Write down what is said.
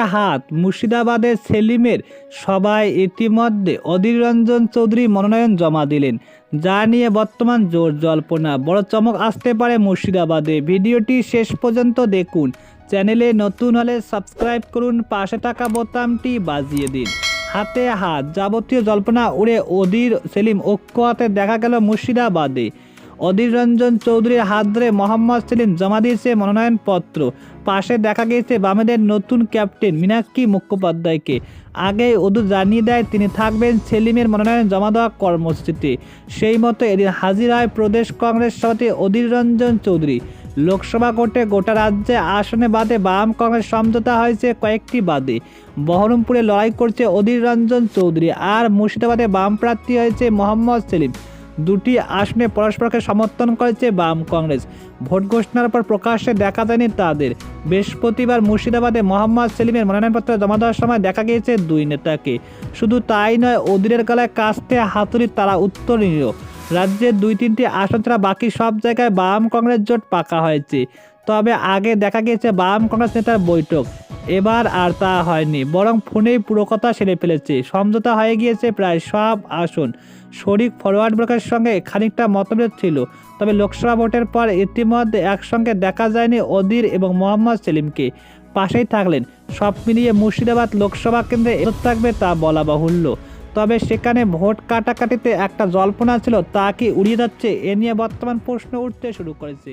হাত মুর্শিদাবাদের সেলিমের সবাই ইতিমধ্যে অধীর রঞ্জন চৌধুরী মনোনয়ন জমা দিলেন, যা নিয়ে বর্তমান জোর জল্পনা। বড় চমক আসতে পারে মুর্শিদাবাদে। ভিডিওটি শেষ পর্যন্ত দেখুন। চ্যানেলে নতুন হলে সাবস্ক্রাইব করুন, পাশে থাকা বোতামটি বাজিয়ে দিন। হাতে হাত, যাবতীয় জল্পনা উড়ে অধীর সেলিম ঐক্য হাতে দেখা গেল মুর্শিদাবাদে। অধীর রঞ্জন চৌধুরীর হাত ধরে মোহাম্মদ সেলিম জমা দিয়েছে মনোনয়নপত্র। পাশে দেখা গিয়েছে বামেদের নতুন ক্যাপ্টেন মীনাক্ষী মুখোপাধ্যায়কে। আগে অদু জানিয়ে দেয় তিনি থাকবেন সেলিমের মনোনয়ন জমা দেওয়া কর্মসূচিতে। সেই মতো এদিন হাজির হয় প্রদেশ কংগ্রেস সভাপতি অধীর রঞ্জন চৌধুরী। লোকসভা কোর্টে গোটা রাজ্যে আসনে বাদে বাম কংগ্রেস সমঝোতা হয়েছে কয়েকটি বাদে। বহরমপুরে লড়াই করছে অধীর রঞ্জন চৌধুরী আর মুর্শিদাবাদে বাম প্রার্থী হয়েছে মোহাম্মদ সেলিম। দুটি আসনে পরস্পরকে সমর্থন করেছে বাম কংগ্রেস। ভোট ঘোষণার পর প্রকাশ্যে দেখা যায়নি তাদের। বৃহস্পতিবার মুর্শিদাবাদে মোহাম্মদ সেলিমের মনোনয়নপত্র জমা দেওয়ার সময় দেখা গিয়েছে দুই নেতাকে। শুধু তাই নয় অধীরের গলায় কাস্তে হাতুড়ি তারা উত্তর নিল রাজ্যের দুই তিনটি আসন ছাড়া বাকি সব জায়গায় বাম কংগ্রেস জোট পাকা হয়েছে। তবে আগে দেখা গিয়েছে বাম কংগ্রেস নেতার বৈঠক। এবার আর তা হয়নি, বরং ফোনেই পুরো কথা সেরে ফেলেছে। সমঝোতা হয়ে গিয়েছে প্রায় সব আসন। শরিক ফরওয়ার্ড ব্লকের সঙ্গে খানিকটা মতভেদ ছিল, তবে লোকসভা ভোটের পর ইতিমধ্যে একসঙ্গে দেখা যায়নি অধীর এবং মোহাম্মদ সেলিমকে। পাশেই থাকলেন, সব মিলিয়ে মুর্শিদাবাদ লোকসভা কেন্দ্রে থাকবে তা বলা বাহুল্য। তবে সেখানে ভোট কাটাকাটিতে একটা জল্পনা ছিল, তা কি উড়িয়ে যাচ্ছে? এ নিয়ে বর্তমান প্রশ্ন উঠতে শুরু করেছে।